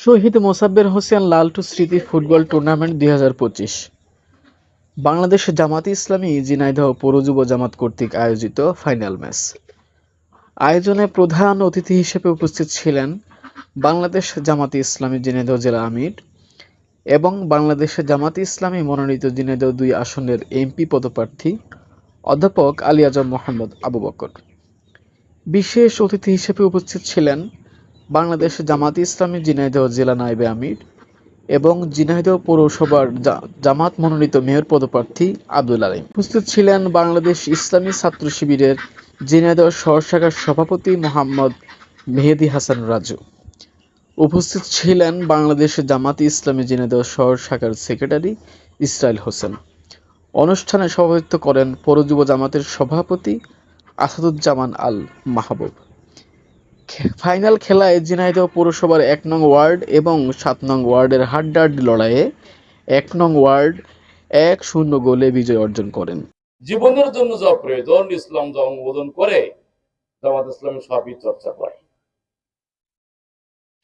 শহীদ মোসাব্বের হোসেন লালটু স্মৃতি football tournament দুই হাজার পঁচিশ। বাংলাদেশ জামাতে ইসলামী ঝিনাইদহ পৌর যুব জামাত কর্তৃক আয়োজিত ফাইনাল ম্যাচ। আয়োজনে প্রধান অতিথি হিসেবে উপস্থিত ছিলেন বাংলাদেশ জামাতে ইসলামী ঝিনাইদহ জেলা আমির এবং বাংলাদেশ জামাতে ইসলামী মনোনীত ঝিনাইদহ দুই আসনের এমপি পদপ্রার্থী অধ্যাপক আলী আজম মোহাম্মদ আবু বকর। বিশেষ অতিথি হিসেবে উপস্থিত ছিলেন বাংলাদেশ জামাতে ইসলামী, ঝিনাইদহ জেলা নায়েবে আমির এবং ঝিনাইদহ পৌরসভার জামাত মনোনীত মেয়র পদপ্রার্থী আব্দুল আলিম। উপস্থিত ছিলেন বাংলাদেশ ইসলামী ছাত্র শিবিরের ঝিনাইদহ শহর শাখার সভাপতি মোহাম্মদ মেহেদি হাসান রাজু। উপস্থিত ছিলেন বাংলাদেশ জামাতে ইসলামী, ঝিনাইদহ শহর শাখার সেক্রেটারি ইসরাইল হোসেন। অনুষ্ঠানে সভাপতিত্ব করেন পৌর যুব জামাতের সভাপতি আসাদুজ্জামান আল মাহবুব। ফাইনাল খেলায় ঝিনাইদহ পৌরসভার এক নং ওয়ার্ড এবং সাত নং ওয়ার্ডের হাড্ডাহাড্ডি লড়াইয়ে এক নং ওয়ার্ড এক শূন্য গোলে বিজয় অর্জন করেন। জীবনের জন্য যা প্রয়োজন, ইসলাম যা অনুমোদন করে জামাত ইসলামী সবই চর্চা করে।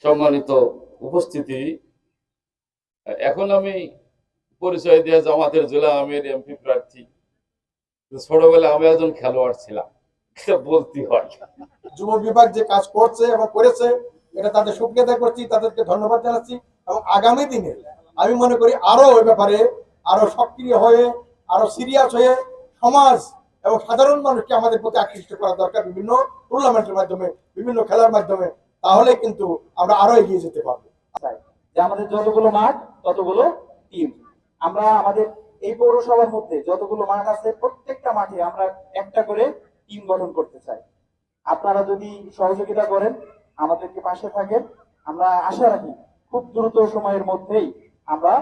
সম্মানিত উপস্থিতি, এখন আমি পরিচয় দিয়ে জামাতের জেলা আমির, এমপি প্রার্থী, ছোটবেলায় আমি একজন খেলোয়াড় ছিলাম। এটা বলতে হয়। যুব বিভাগ যে কাজ করছে এবং করেছে এটা তাদের সুক্রিয়া করছি তাদেরকে ধন্যবাদ জানাচ্ছি। এবং আগামী দিনে আমি মনে করি আরও ওই ব্যাপারে আরও সক্রিয় হয়ে আরও সিরিয়াস হয়ে সমাজ এবং সাধারণ মানুষকে আমাদের প্রতি আকৃষ্ট করা দরকার বিভিন্ন টুর্নামেন্টের মাধ্যমে বিভিন্ন খেলার মাধ্যমে। তাহলে কিন্তু আমরা আরও এগিয়ে যেতে পারব। যে আমাদের যতগুলো মাঠ ততগুলো টিম আমরা আমাদের এই পৌরসভার মধ্যে যতগুলো মাঠ আছে প্রত্যেকটা মাঠে আমরা একটা করে টিম গঠন করতে চাই। আপনারা যদি সহযোগিতা করেন, আমাদেরকে পাশে থাকেন। আমরা আশা রাখি খুব দ্রুত সময়ের মধ্যেই আমরা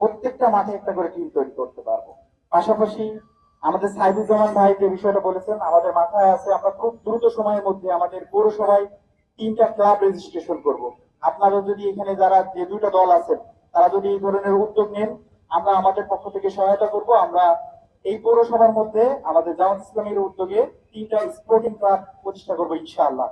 প্রত্যেকটা মাঠে একটা করে টিম তৈরি করতে পারব। পাশাপাশি আমাদের সাইবুজ্জামান ভাই যে বিষয়টা বলেছেন, আমাদের মাথায় আছে আমরা খুব দ্রুত সময়ের মধ্যে আমাদের পৌরসভায় তিনটা ক্লাব রেজিস্ট্রেশন করব। আপনারা যদি এখানে যারা যে দুইটা দল আছেন, তারা যদি এই ধরনের উদ্যোগ নেন, আমরা আমাদের পক্ষ থেকে সহায়তা করব। আমরা এই পৌরসভার মধ্যে আমাদের জামাত ইসলামের উদ্যোগে তিনটা স্পোর্টিং ক্লাব প্রতিষ্ঠা করব ইনশাআল্লাহ।